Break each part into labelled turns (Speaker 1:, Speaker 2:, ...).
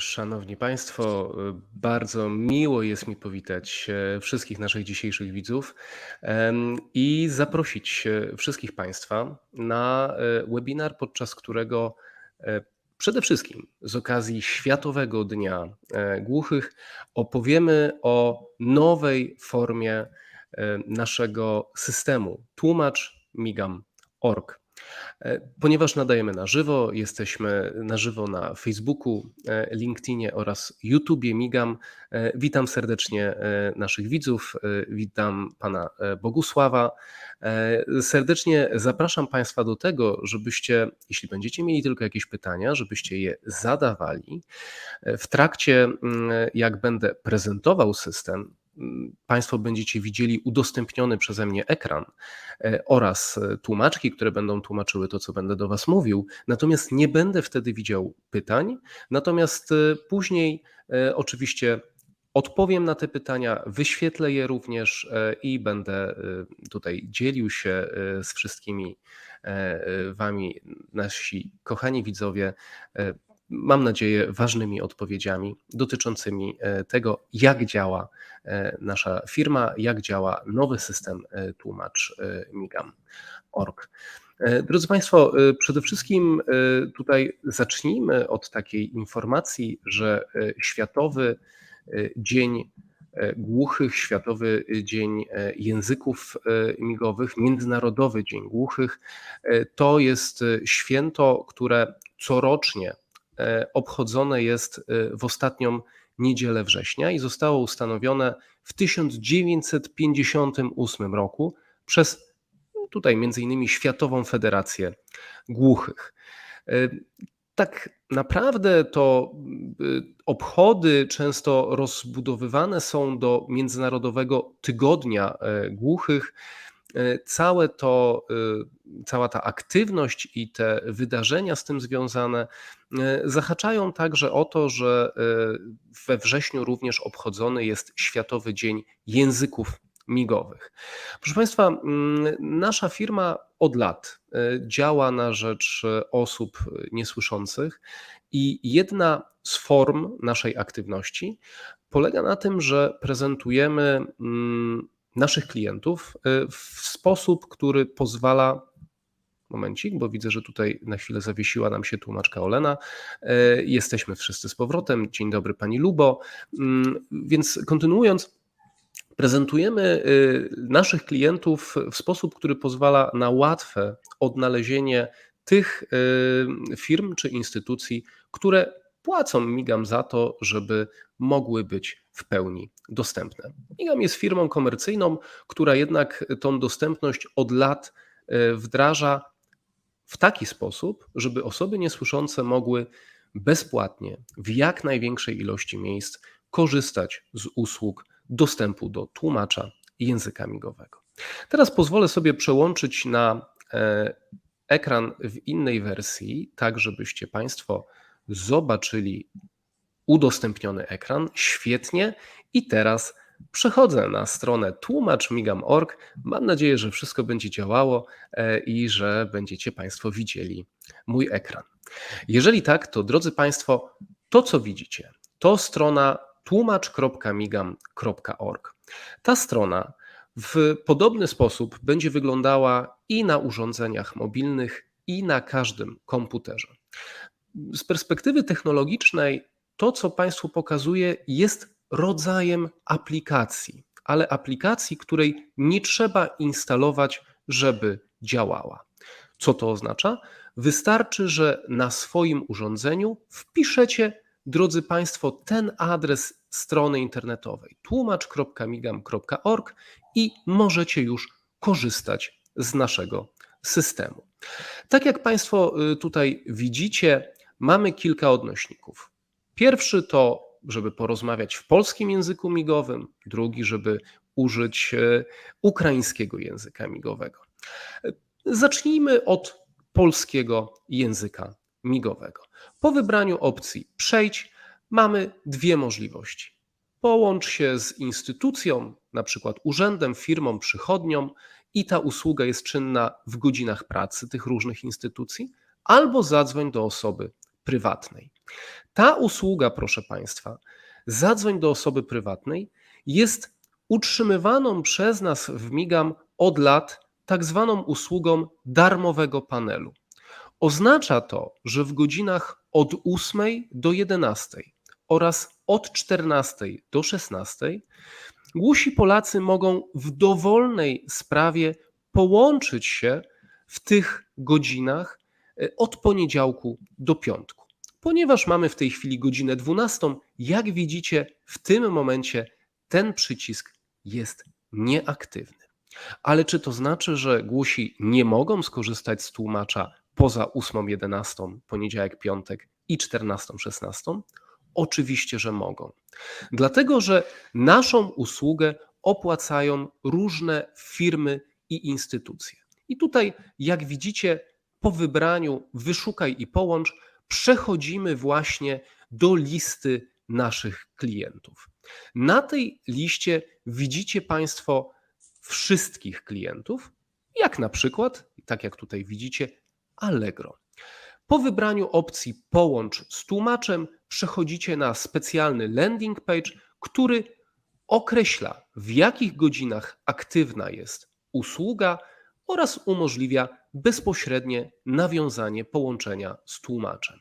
Speaker 1: Szanowni Państwo, e, bardzo miło jest mi powitać e, wszystkich naszych dzisiejszych widzów i zaprosić e, wszystkich Państwa na e, webinar, podczas którego przede wszystkim z okazji Światowego Dnia Głuchych opowiemy o nowej formie naszego systemu Tłumacz Migam.org. E, Ponieważ nadajemy na żywo, jesteśmy na żywo na Facebooku, e, LinkedInie oraz YouTubie Migam. E, Witam serdecznie naszych widzów, witam pana Bogusława. Serdecznie zapraszam Państwa do tego, żebyście, jeśli będziecie mieli tylko jakieś pytania, żebyście je zadawali. W trakcie, mm, jak będę prezentował system, Państwo będziecie widzieli udostępniony przeze mnie ekran e, oraz e, tłumaczki, które będą tłumaczyły to, co będę do Was mówił. Natomiast nie będę wtedy widział pytań. Natomiast e, później oczywiście odpowiem na te pytania, wyświetlę je również i będę tutaj dzielił się z wszystkimi Wami, nasi kochani widzowie, mam nadzieję, ważnymi odpowiedziami dotyczącymi e, tego, jak działa e, nasza firma, jak działa nowy system e, tłumacz Migam.org. Drodzy Państwo, przede wszystkim tutaj zacznijmy od takiej informacji, że Światowy Dzień Głuchych, Światowy Dzień Języków Migowych, Międzynarodowy Dzień Głuchych to jest święto, które corocznie obchodzone jest e, w ostatnią niedzielę września i zostało ustanowione w 1958 roku przez no, tutaj między innymi Światową Federację Głuchych. E, Tak naprawdę to obchody często rozbudowywane są do Międzynarodowego Tygodnia e, Głuchych. E, Całe to, y, cała ta aktywność i te wydarzenia z tym związane e, zahaczają także o to, że e, we wrześniu również obchodzony jest Światowy Dzień Języków Migowych. Proszę Państwa, mm, nasza firma od lat e, działa na rzecz e, osób niesłyszących i jedna z form naszej aktywności polega na tym, że prezentujemy mm, naszych klientów e, w sposób, który pozwala Momencik, bo widzę, że tutaj na chwilę zawiesiła nam się tłumaczka Olena. E, Jesteśmy wszyscy z powrotem. Dzień dobry Pani Lubo. Mm, Więc kontynuując, prezentujemy y, naszych klientów w sposób, który pozwala na łatwe odnalezienie tych y, firm czy instytucji, które płacą Migam za to, żeby mogły być w pełni dostępne. Migam jest firmą komercyjną, która jednak tą dostępność od lat y, wdraża w taki sposób, żeby osoby niesłyszące mogły bezpłatnie, w jak największej ilości miejsc korzystać z usług dostępu do tłumacza języka migowego. Teraz pozwolę sobie przełączyć na e, ekran w innej wersji, tak żebyście Państwo zobaczyli udostępniony ekran. Świetnie. I teraz przechodzę na stronę tłumaczmigam.org. Mam nadzieję, że wszystko będzie działało e, i że będziecie Państwo widzieli mój ekran. Jeżeli tak, to drodzy Państwo, to co widzicie, to strona tłumacz.migam.org. Ta strona w podobny sposób będzie wyglądała i na urządzeniach mobilnych, i na każdym komputerze. Z perspektywy technologicznej, to co Państwu pokazuję, jest rodzajem aplikacji, ale aplikacji, której nie trzeba instalować, żeby działała. Co to oznacza? Wystarczy, że na swoim urządzeniu wpiszecie, drodzy Państwo, ten adres strony internetowej tłumacz.migam.org i możecie już korzystać z naszego systemu. Tak jak Państwo y, tutaj widzicie, mamy kilka odnośników. Pierwszy to, żeby porozmawiać w polskim języku migowym, drugi, żeby użyć e, ukraińskiego języka migowego. Zacznijmy od polskiego języka migowego. Po wybraniu opcji Przejdź mamy dwie możliwości. Połącz się z instytucją, na przykład urzędem, firmą, przychodnią i ta usługa jest czynna w godzinach pracy tych różnych instytucji, albo zadzwoń do osoby prywatnej. Ta usługa, proszę Państwa, zadzwoń do osoby prywatnej, jest utrzymywaną przez nas w Migam od lat tak zwaną usługą darmowego panelu. Oznacza to, że w godzinach od 8 do 11 oraz od 14 do 16 głusi Polacy mogą w dowolnej sprawie połączyć się w tych godzinach e, od poniedziałku do piątku. Ponieważ mamy w tej chwili godzinę 12, jak widzicie, w tym momencie ten przycisk jest nieaktywny. Ale czy to znaczy, że głusi nie mogą skorzystać z tłumacza poza 8.11, poniedziałek, piątek i 14.16? Oczywiście, że mogą. Dlatego, że naszą usługę opłacają różne firmy i instytucje. I tutaj, jak widzicie, po wybraniu wyszukaj i połącz, przechodzimy właśnie do listy naszych klientów. Na tej liście widzicie Państwo wszystkich klientów, jak na przykład, tak jak tutaj widzicie, Allegro. Po wybraniu opcji Połącz z tłumaczem przechodzicie na specjalny landing page, który określa, w jakich godzinach aktywna jest usługa oraz umożliwia bezpośrednie nawiązanie połączenia z tłumaczem.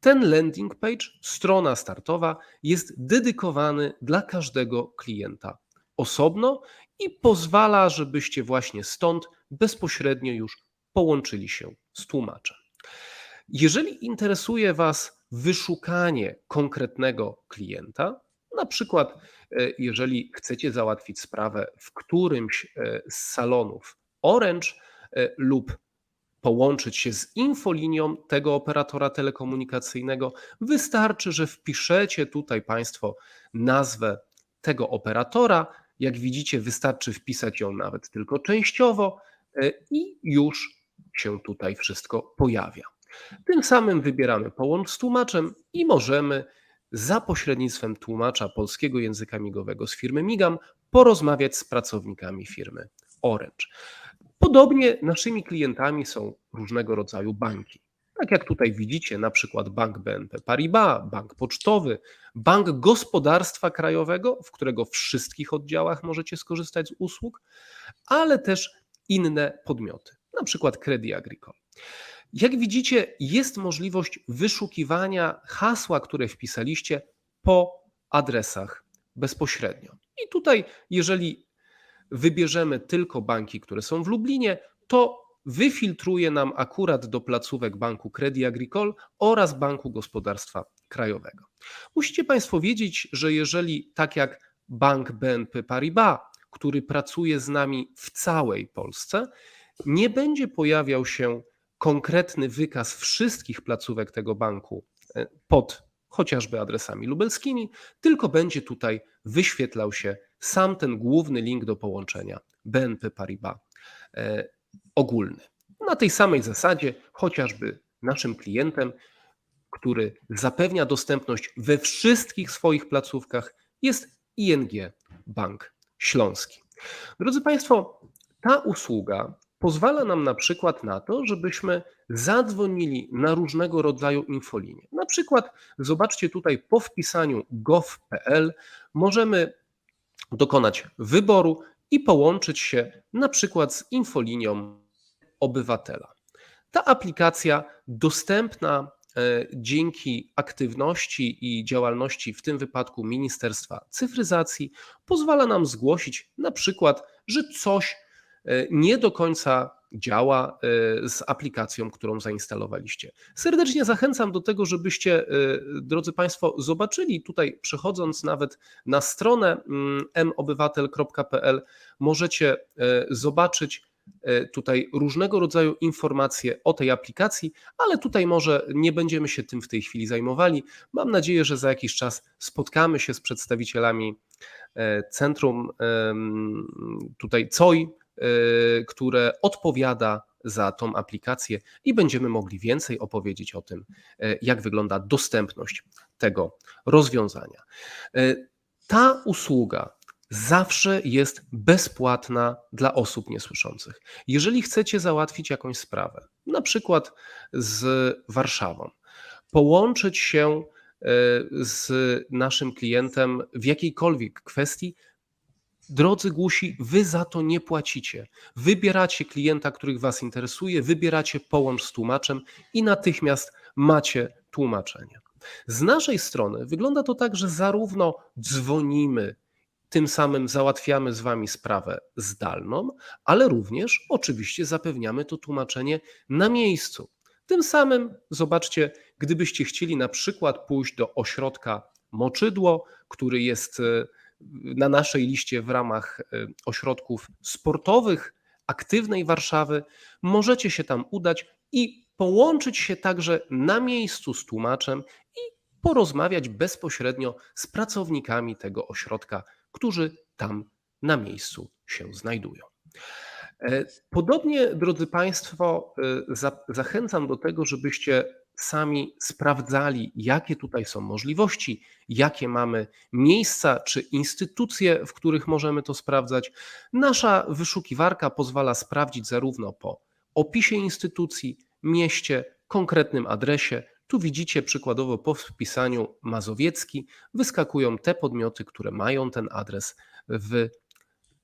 Speaker 1: Ten landing page, strona startowa, jest dedykowany dla każdego klienta osobno i pozwala, żebyście właśnie stąd bezpośrednio już połączyli się z tłumaczem. Jeżeli interesuje Was wyszukanie konkretnego klienta, na przykład e, jeżeli chcecie załatwić sprawę w którymś e, z salonów Orange e, lub połączyć się z infolinią tego operatora telekomunikacyjnego, wystarczy, że wpiszecie tutaj Państwo nazwę tego operatora. Jak widzicie, wystarczy wpisać ją nawet tylko częściowo i już się tutaj wszystko pojawia. Tym samym wybieramy połącz z tłumaczem i możemy za pośrednictwem tłumacza polskiego języka migowego z firmy Migam porozmawiać z pracownikami firmy Orange. Podobnie naszymi klientami są różnego rodzaju banki. Tak jak tutaj widzicie, na przykład Bank BNP Paribas, Bank Pocztowy, Bank Gospodarstwa Krajowego, w którego wszystkich oddziałach możecie skorzystać z usług, ale też inne podmioty, na przykład Credit Agricole. Jak widzicie, jest możliwość wyszukiwania hasła, które wpisaliście po adresach bezpośrednio. I tutaj, jeżeli wybierzemy tylko banki, które są w Lublinie, to wyfiltruje nam akurat do placówek Banku Credit Agricole oraz Banku Gospodarstwa Krajowego. Musicie Państwo wiedzieć, że jeżeli tak jak Bank BNP Paribas, który pracuje z nami w całej Polsce, nie będzie pojawiał się konkretny wykaz wszystkich placówek tego banku e, pod chociażby adresami lubelskimi, tylko będzie tutaj wyświetlał się sam ten główny link do połączenia BNP Paribas e, ogólny. Na tej samej zasadzie chociażby naszym klientem, który zapewnia dostępność we wszystkich swoich placówkach, jest ING Bank Śląski. Drodzy Państwo, ta usługa pozwala nam na przykład na to, żebyśmy zadzwonili na różnego rodzaju infolinie. Na przykład zobaczcie tutaj po wpisaniu gov.pl możemy dokonać wyboru i połączyć się na przykład z infolinią obywatela. Ta aplikacja dostępna e, dzięki aktywności i działalności w tym wypadku Ministerstwa Cyfryzacji pozwala nam zgłosić na przykład, że coś nie do końca działa e, z aplikacją, którą zainstalowaliście. Serdecznie zachęcam do tego, żebyście, e, drodzy Państwo, zobaczyli tutaj, przechodząc nawet na stronę mm, mobywatel.pl, możecie zobaczyć tutaj różnego rodzaju informacje o tej aplikacji, ale tutaj może nie będziemy się tym w tej chwili zajmowali. Mam nadzieję, że za jakiś czas spotkamy się z przedstawicielami centrum tutaj COI które odpowiada za tą aplikację i będziemy mogli więcej opowiedzieć o tym, y, jak wygląda dostępność tego rozwiązania. Y, ta usługa zawsze jest bezpłatna dla osób niesłyszących. Jeżeli chcecie załatwić jakąś sprawę, na przykład z Warszawą, połączyć się z naszym klientem w jakiejkolwiek kwestii, Drodzy głusi, wy za to nie płacicie. Wybieracie klienta, których was interesuje, wybieracie połącz z tłumaczem i natychmiast macie tłumaczenie. Z naszej strony wygląda to tak, że zarówno dzwonimy, tym samym załatwiamy z wami sprawę zdalną, ale również oczywiście zapewniamy to tłumaczenie na miejscu. Tym samym, zobaczcie, gdybyście chcieli na przykład pójść do ośrodka Moczydło, który jest e, na naszej liście w ramach e, ośrodków sportowych aktywnej Warszawy, możecie się tam udać i połączyć się także na miejscu z tłumaczem i porozmawiać bezpośrednio z pracownikami tego ośrodka, którzy tam na miejscu się znajdują. E, podobnie, drodzy Państwo, e, zachęcam do tego, żebyście sami sprawdzali, jakie tutaj są możliwości, jakie mamy miejsca czy instytucje, w których możemy to sprawdzać. Nasza wyszukiwarka pozwala sprawdzić zarówno po opisie instytucji, mieście, konkretnym adresie. Tu widzicie przykładowo po wpisaniu Mazowiecki wyskakują te podmioty, które mają ten adres w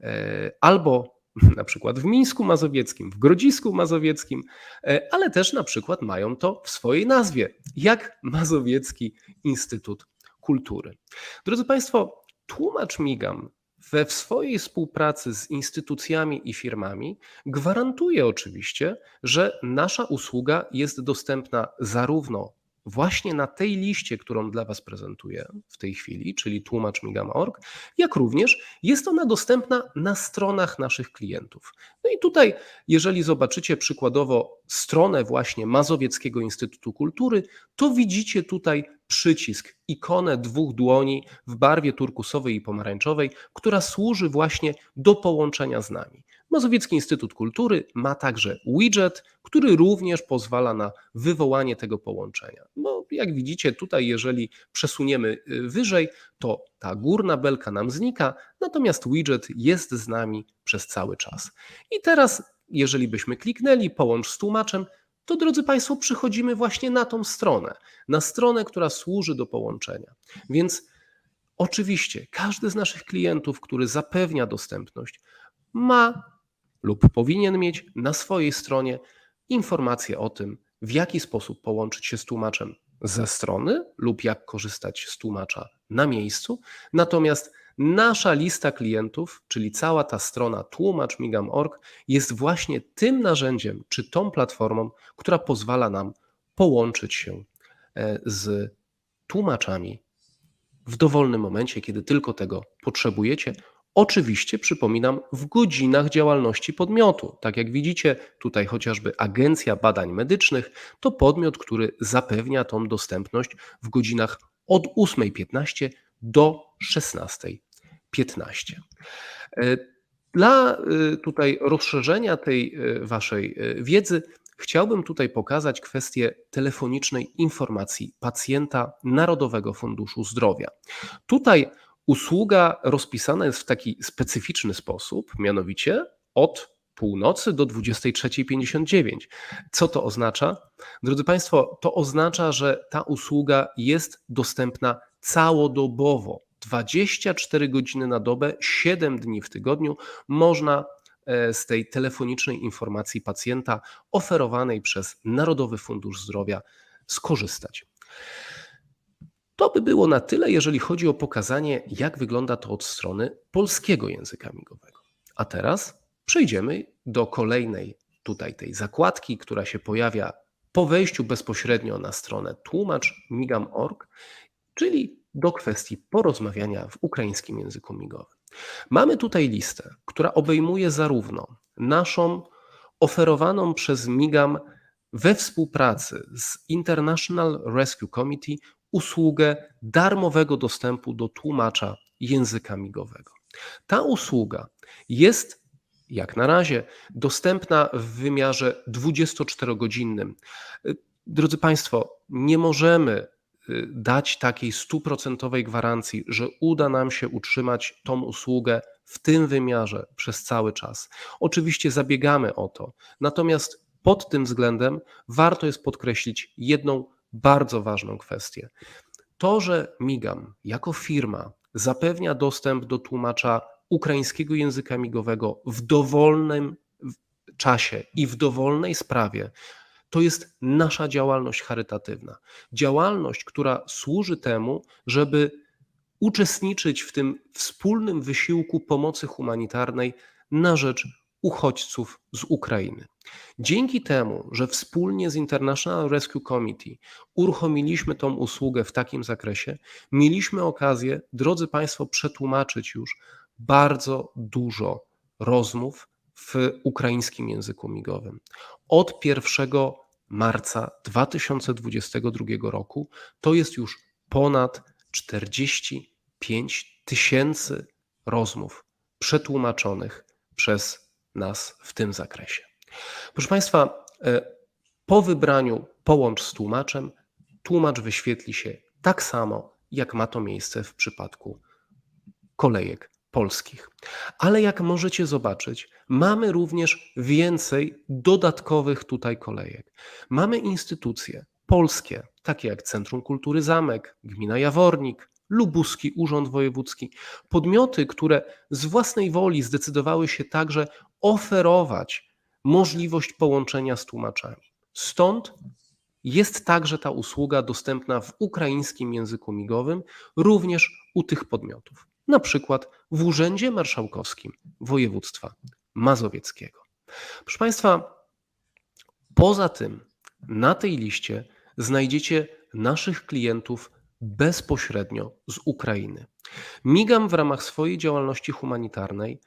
Speaker 1: e, albo na przykład w Mińsku Mazowieckim, w Grodzisku Mazowieckim, e, ale też na przykład mają to w swojej nazwie, jak Mazowiecki Instytut Kultury. Drodzy Państwo, tłumacz Migam we swojej współpracy z instytucjami i firmami gwarantuje oczywiście, że nasza usługa jest dostępna zarówno właśnie na tej liście, którą dla Was prezentuję w tej chwili, czyli tłumaczmigam.org, jak również jest ona dostępna na stronach naszych klientów. No i tutaj, jeżeli zobaczycie przykładowo stronę właśnie Mazowieckiego Instytutu Kultury, to widzicie tutaj przycisk, ikonę dwóch dłoni w barwie turkusowej i pomarańczowej, która służy właśnie do połączenia z nami. Mazowiecki Instytut Kultury ma także widget, który również pozwala na wywołanie tego połączenia. No, jak widzicie, tutaj, jeżeli przesuniemy y, wyżej, to ta górna belka nam znika, natomiast widget jest z nami przez cały czas. I teraz, jeżeli byśmy kliknęli połącz z tłumaczem, to drodzy Państwo, przychodzimy właśnie na tą stronę, na stronę, która służy do połączenia. Więc oczywiście każdy z naszych klientów, który zapewnia dostępność, ma lub powinien mieć na swojej stronie informacje o tym, w jaki sposób połączyć się z tłumaczem ze strony lub jak korzystać z tłumacza na miejscu. Natomiast nasza lista klientów, czyli cała ta strona tłumaczmigam.org jest właśnie tym narzędziem czy tą platformą, która pozwala nam połączyć się e, z tłumaczami w dowolnym momencie, kiedy tylko tego potrzebujecie, Oczywiście, przypominam, w godzinach działalności podmiotu. Tak jak widzicie, tutaj chociażby Agencja Badań Medycznych to podmiot, który zapewnia tą dostępność w godzinach od 8.15 do 16.15. E, dla e, tutaj rozszerzenia tej e, waszej wiedzy chciałbym tutaj pokazać kwestię telefonicznej informacji pacjenta Narodowego Funduszu Zdrowia. Tutaj Usługa rozpisana jest w taki specyficzny sposób, mianowicie od północy do 23.59. Co to oznacza? Drodzy Państwo, to oznacza, że ta usługa jest dostępna całodobowo. 24 godziny na dobę, 7 dni w tygodniu można e, z tej telefonicznej informacji pacjenta oferowanej przez Narodowy Fundusz Zdrowia skorzystać. To by było na tyle, jeżeli chodzi o pokazanie, jak wygląda to od strony polskiego języka migowego. A teraz przejdziemy do kolejnej tutaj tej zakładki, która się pojawia po wejściu bezpośrednio na stronę tłumacz migam.org, czyli do kwestii porozmawiania w ukraińskim języku migowym. Mamy tutaj listę, która obejmuje zarówno naszą oferowaną przez MIGAM we współpracy z International Rescue Committee usługę darmowego dostępu do tłumacza języka migowego. Ta usługa jest jak na razie dostępna w wymiarze 24-godzinnym. Drodzy Państwo, nie możemy y, dać takiej stuprocentowej gwarancji, że uda nam się utrzymać tą usługę w tym wymiarze przez cały czas. Oczywiście zabiegamy o to, natomiast pod tym względem warto jest podkreślić jedną bardzo ważną kwestię. To, że Migam jako firma zapewnia dostęp do tłumacza ukraińskiego języka migowego w dowolnym czasie i w dowolnej sprawie, to jest nasza działalność charytatywna. Działalność, która służy temu, żeby uczestniczyć w tym wspólnym wysiłku pomocy humanitarnej na rzecz uchodźców z Ukrainy. Dzięki temu, że wspólnie z International Rescue Committee uruchomiliśmy tą usługę w takim zakresie, mieliśmy okazję, drodzy Państwo, przetłumaczyć już bardzo dużo rozmów w ukraińskim języku migowym. Od 1 marca 2022 roku to jest już ponad 45 tysięcy rozmów przetłumaczonych przez nas w tym zakresie. Proszę Państwa, e, po wybraniu połącz z tłumaczem, tłumacz wyświetli się tak samo, jak ma to miejsce w przypadku kolejek polskich. Ale jak możecie zobaczyć, mamy również więcej dodatkowych tutaj kolejek. Mamy instytucje polskie, takie jak Centrum Kultury Zamek, Gmina Jawornik, Lubuski Urząd Wojewódzki, podmioty, które z własnej woli zdecydowały się także oferować możliwość połączenia z tłumaczami. Stąd jest także ta usługa dostępna w ukraińskim języku migowym, również u tych podmiotów, na przykład w Urzędzie Marszałkowskim Województwa Mazowieckiego. Proszę Państwa, poza tym na tej liście znajdziecie naszych klientów bezpośrednio z Ukrainy. Migam w ramach swojej działalności humanitarnej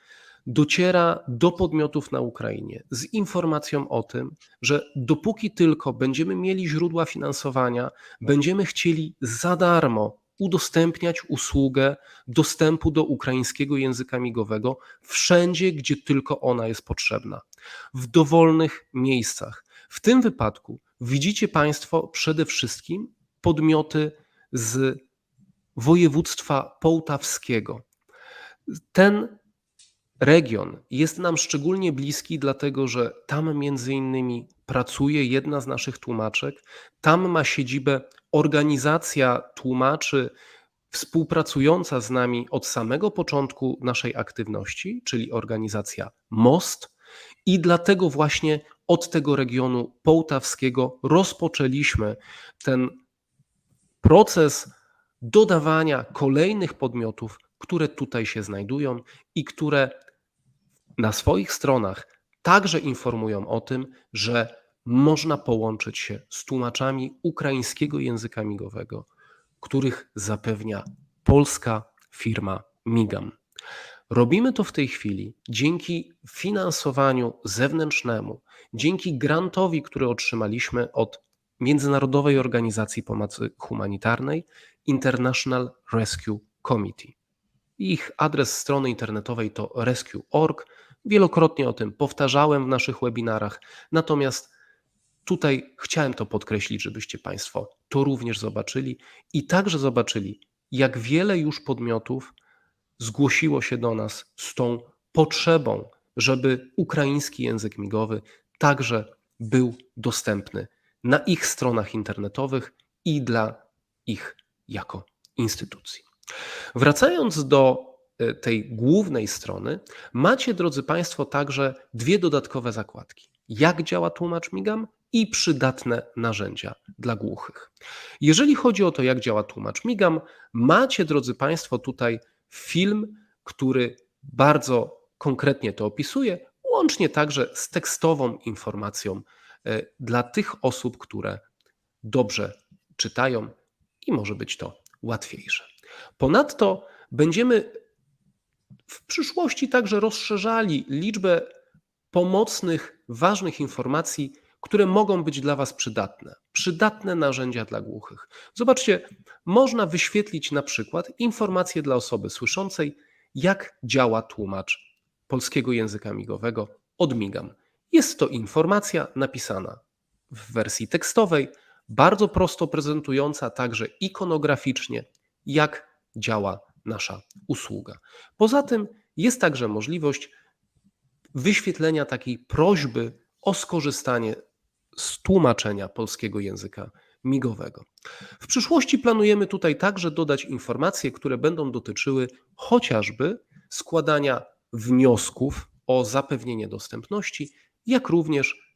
Speaker 1: dociera do podmiotów na Ukrainie z informacją o tym, że dopóki tylko będziemy mieli źródła finansowania, będziemy chcieli za darmo udostępniać usługę dostępu do ukraińskiego języka migowego wszędzie, gdzie tylko ona jest potrzebna, w dowolnych miejscach. W tym wypadku widzicie Państwo przede wszystkim podmioty z województwa połtawskiego. Ten region jest nam szczególnie bliski, dlatego że tam między innymi pracuje jedna z naszych tłumaczek, tam ma siedzibę organizacja tłumaczy współpracująca z nami od samego początku naszej aktywności, czyli organizacja MOST, i dlatego właśnie od tego regionu połtawskiego rozpoczęliśmy ten proces dodawania kolejnych podmiotów, które tutaj się znajdują i które na swoich stronach także informują o tym, że można połączyć się z tłumaczami ukraińskiego języka migowego, których zapewnia polska firma Migam. Robimy to w tej chwili dzięki finansowaniu zewnętrznemu, dzięki grantowi, który otrzymaliśmy od Międzynarodowej Organizacji Pomocy Humanitarnej International Rescue Committee. Ich adres strony internetowej to rescue.org. Wielokrotnie o tym powtarzałem w naszych webinarach, natomiast tutaj chciałem to podkreślić, żebyście Państwo to również zobaczyli i także zobaczyli, jak wiele już podmiotów zgłosiło się do nas z tą potrzebą, żeby ukraiński język migowy także był dostępny na ich stronach internetowych i dla ich jako instytucji. Wracając do e, tej głównej strony, macie, drodzy Państwo, także dwie dodatkowe zakładki. Jak działa tłumacz MIGAM i przydatne narzędzia dla głuchych. Jeżeli chodzi o to, jak działa tłumacz MIGAM, macie, drodzy Państwo, tutaj film, który bardzo konkretnie to opisuje, łącznie także z tekstową informacją dla tych osób, które dobrze czytają i może być to łatwiejsze. Ponadto będziemy w przyszłości także rozszerzali liczbę pomocnych, ważnych informacji, które mogą być dla Was przydatne. Przydatne narzędzia dla głuchych. Zobaczcie, można wyświetlić na przykład informacje dla osoby słyszącej, jak działa tłumacz polskiego języka migowego od Migam. Jest to informacja napisana w wersji tekstowej, bardzo prosto prezentująca także ikonograficznie, jak działa nasza usługa. Poza tym jest także możliwość wyświetlenia takiej prośby o skorzystanie z tłumaczenia polskiego języka migowego. W przyszłości planujemy tutaj także dodać informacje, które będą dotyczyły chociażby składania wniosków o zapewnienie dostępności, jak również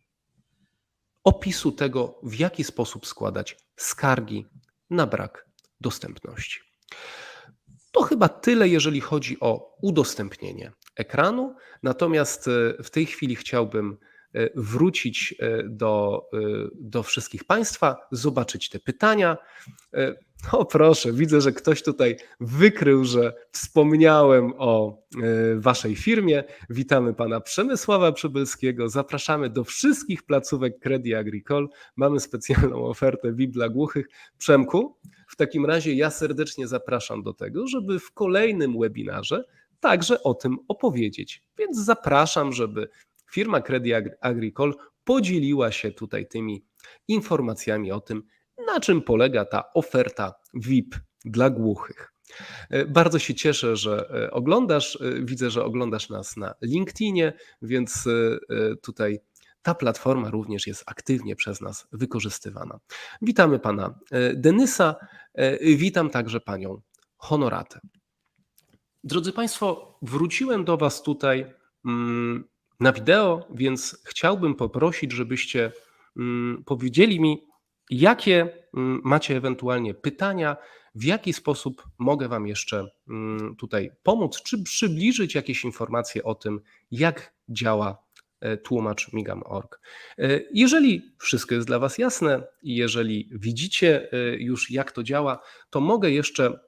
Speaker 1: opisu tego, w jaki sposób składać skargi na brak dostępności. To chyba tyle, jeżeli chodzi o udostępnienie ekranu. Natomiast e, w tej chwili chciałbym wrócić e, do, do wszystkich Państwa, zobaczyć te pytania. O proszę, widzę, że ktoś tutaj wykrył, że wspomniałem o Waszej firmie. Witamy Pana Przemysława Przybylskiego. Zapraszamy do wszystkich placówek Credit Agricole. Mamy specjalną ofertę VIP dla głuchych. Przemku, w takim razie ja serdecznie zapraszam do tego, żeby w kolejnym webinarze także o tym opowiedzieć. Więc zapraszam, żeby firma Credit Agricole podzieliła się tutaj tymi informacjami o tym, na czym polega ta oferta VIP dla głuchych. E, bardzo się cieszę, że e, oglądasz. E, widzę, że oglądasz nas na LinkedInie, więc tutaj ta platforma również jest aktywnie przez nas wykorzystywana. Witamy pana Denysa, witam także panią Honoratę. Drodzy Państwo, wróciłem do Was tutaj mm, na wideo, więc chciałbym poprosić, żebyście mm, powiedzieli mi, jakie mm, macie ewentualnie pytania, w jaki sposób mogę Wam jeszcze tutaj pomóc, czy przybliżyć jakieś informacje o tym, jak działa e, tłumacz migam.org. E, jeżeli wszystko jest dla Was jasne i jeżeli widzicie e, już, jak to działa, to mogę jeszcze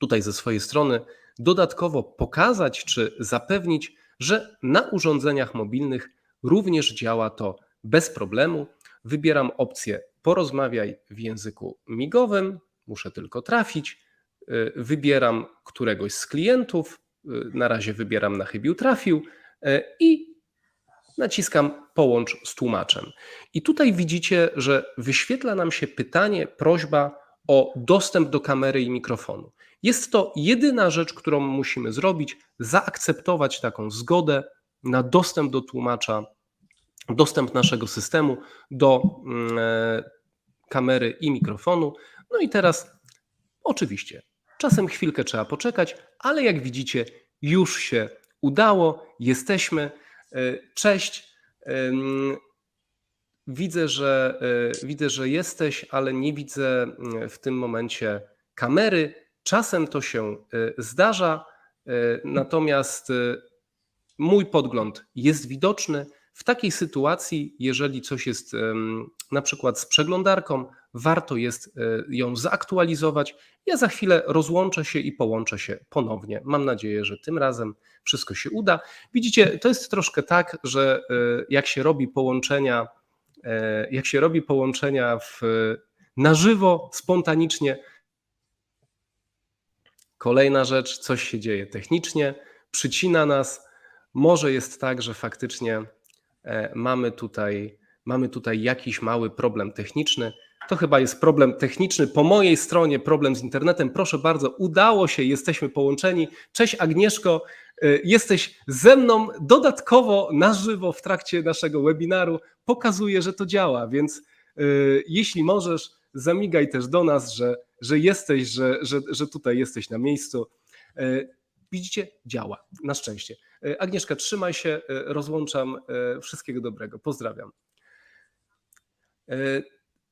Speaker 1: tutaj ze swojej strony dodatkowo pokazać czy zapewnić, że na urządzeniach mobilnych również działa to bez problemu. Wybieram opcję porozmawiaj w języku migowym, muszę tylko trafić. Y, wybieram któregoś z klientów, y, na razie wybieram na chybił trafił y, i naciskam połącz z tłumaczem. I tutaj widzicie, że wyświetla nam się pytanie, prośba o dostęp do kamery i mikrofonu. Jest to jedyna rzecz, którą musimy zrobić, zaakceptować taką zgodę na dostęp do tłumacza, dostęp naszego systemu do mm, e, kamery i mikrofonu. No i teraz oczywiście czasem chwilkę trzeba poczekać, ale jak widzicie już się udało, jesteśmy. E, cześć. Widzę, że e, widzę, że jesteś, ale nie widzę mm, w tym momencie kamery. Czasem to się e, zdarza, e, natomiast mój podgląd jest widoczny. W takiej sytuacji, jeżeli coś jest na przykład z przeglądarką, warto jest ją zaktualizować. Ja za chwilę rozłączę się i połączę się ponownie. Mam nadzieję, że tym razem wszystko się uda. Widzicie, to jest troszkę tak, że jak się robi połączenia jak się robi połączenia w, na żywo, spontanicznie. Kolejna rzecz, coś się dzieje technicznie, przycina nas. Może jest tak, że faktycznie e, mamy tutaj, mamy tutaj jakiś mały problem techniczny. To chyba jest problem techniczny. Po mojej stronie problem z internetem. Proszę bardzo, udało się, jesteśmy połączeni. Cześć Agnieszko, e, jesteś ze mną dodatkowo na żywo w trakcie naszego webinaru. Pokazuje, że to działa, więc e, jeśli możesz, zamigaj też do nas, że, że jesteś, że, że, że tutaj jesteś na miejscu. E, widzicie, działa, na szczęście. Agnieszka, trzymaj się, rozłączam. Wszystkiego dobrego, pozdrawiam.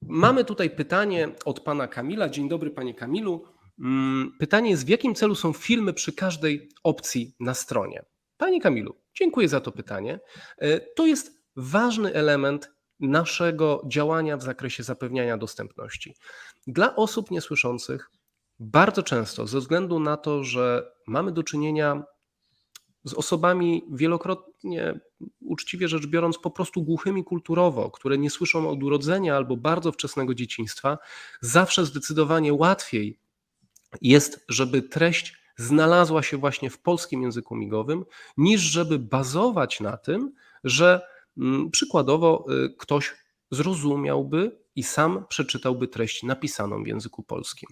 Speaker 1: Mamy tutaj pytanie od pana Kamila. Dzień dobry, panie Kamilu. Mm, pytanie jest, w jakim celu są filmy przy każdej opcji na stronie? Panie Kamilu, dziękuję za to pytanie. E, to jest ważny element naszego działania w zakresie zapewniania dostępności. Dla osób niesłyszących bardzo często, ze względu na to, że mamy do czynienia z osobami wielokrotnie, uczciwie rzecz biorąc, po prostu głuchymi kulturowo, które nie słyszą od urodzenia albo bardzo wczesnego dzieciństwa, zawsze zdecydowanie łatwiej jest, żeby treść znalazła się właśnie w polskim języku migowym, niż żeby bazować na tym, że mm, przykładowo y, ktoś zrozumiałby i sam przeczytałby treść napisaną w języku polskim.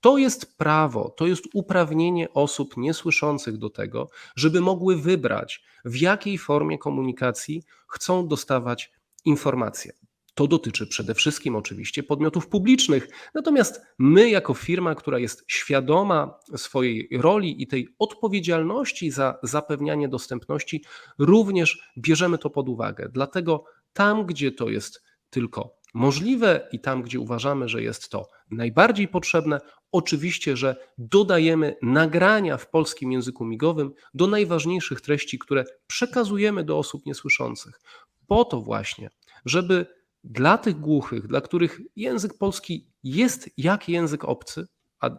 Speaker 1: To jest prawo, to jest uprawnienie osób niesłyszących do tego, żeby mogły wybrać, w jakiej formie komunikacji chcą dostawać informacje. To dotyczy przede wszystkim oczywiście podmiotów publicznych. Natomiast my, jako firma, która jest świadoma swojej roli i tej odpowiedzialności za zapewnianie dostępności, również bierzemy to pod uwagę. Dlatego tam, gdzie to jest tylko możliwe i tam, gdzie uważamy, że jest to najbardziej potrzebne, oczywiście, że dodajemy nagrania w polskim języku migowym do najważniejszych treści, które przekazujemy do osób niesłyszących. Po to właśnie, żeby dla tych głuchych, dla których język polski jest jak język obcy, a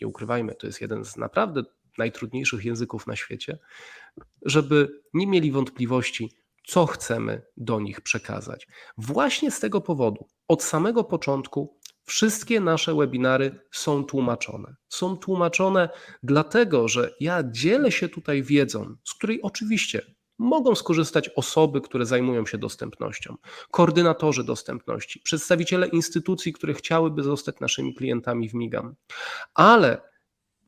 Speaker 1: nie ukrywajmy, to jest jeden z naprawdę najtrudniejszych języków na świecie, żeby nie mieli wątpliwości, co chcemy do nich przekazać. Właśnie z tego powodu, od samego początku, wszystkie nasze webinary są tłumaczone. Są tłumaczone dlatego, że ja dzielę się tutaj wiedzą, z której oczywiście mogą skorzystać osoby, które zajmują się dostępnością, koordynatorzy dostępności, przedstawiciele instytucji, które chciałyby zostać naszymi klientami w Migam. Ale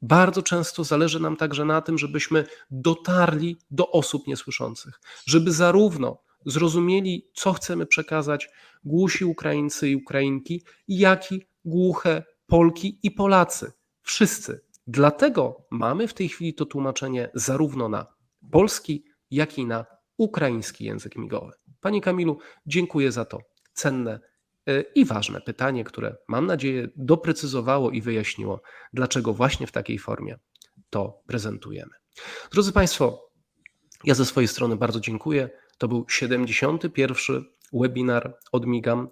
Speaker 1: bardzo często zależy nam także na tym, żebyśmy dotarli do osób niesłyszących, żeby zarówno zrozumieli, co chcemy przekazać głusi Ukraińcy i Ukrainki, jak i głuche Polki i Polacy. Wszyscy. Dlatego mamy w tej chwili to tłumaczenie zarówno na polski, jak i na ukraiński język migowy. Panie Kamilu, dziękuję za to cenne e, i ważne pytanie, które mam nadzieję doprecyzowało i wyjaśniło, dlaczego właśnie w takiej formie to prezentujemy. Drodzy Państwo, ja ze swojej strony bardzo dziękuję. To był 71. webinar od Migam.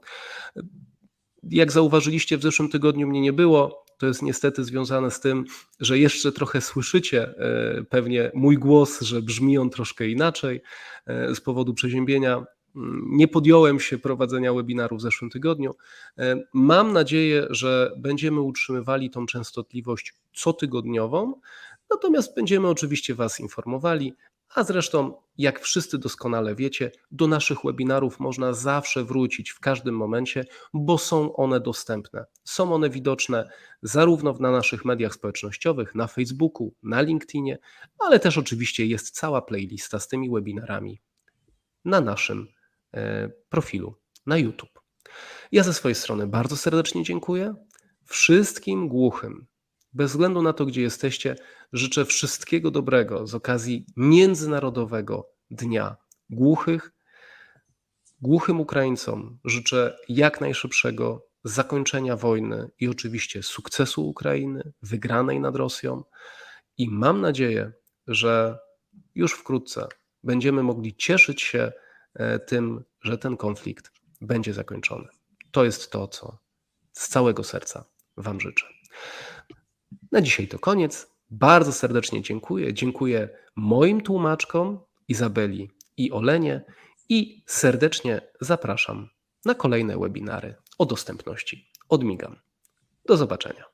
Speaker 1: Jak zauważyliście, w zeszłym tygodniu mnie nie było. To jest niestety związane z tym, że jeszcze trochę słyszycie e, pewnie mój głos, że brzmi on troszkę inaczej e, z powodu przeziębienia. Mm, nie podjąłem się prowadzenia webinaru w zeszłym tygodniu. E, mam nadzieję, że będziemy utrzymywali tą częstotliwość cotygodniową, natomiast będziemy oczywiście Was informowali, a zresztą, jak wszyscy doskonale wiecie, do naszych webinarów można zawsze wrócić w każdym momencie, bo są one dostępne. Są one widoczne zarówno na naszych mediach społecznościowych, na Facebooku, na LinkedInie, ale też oczywiście jest cała playlista z tymi webinarami na naszym e, profilu na YouTube. Ja ze swojej strony bardzo serdecznie dziękuję wszystkim głuchym, bez względu na to, gdzie jesteście, życzę wszystkiego dobrego z okazji Międzynarodowego Dnia Głuchych. Głuchym Ukraińcom życzę jak najszybszego zakończenia wojny i oczywiście sukcesu Ukrainy, wygranej nad Rosją. I mam nadzieję, że już wkrótce będziemy mogli cieszyć się e, tym, że ten konflikt będzie zakończony. To jest to, co z całego serca Wam życzę. Na dzisiaj to koniec. Bardzo serdecznie dziękuję. Dziękuję moim tłumaczkom Izabeli i Olenie i serdecznie zapraszam na kolejne webinary o dostępności. Odmigam. Do zobaczenia.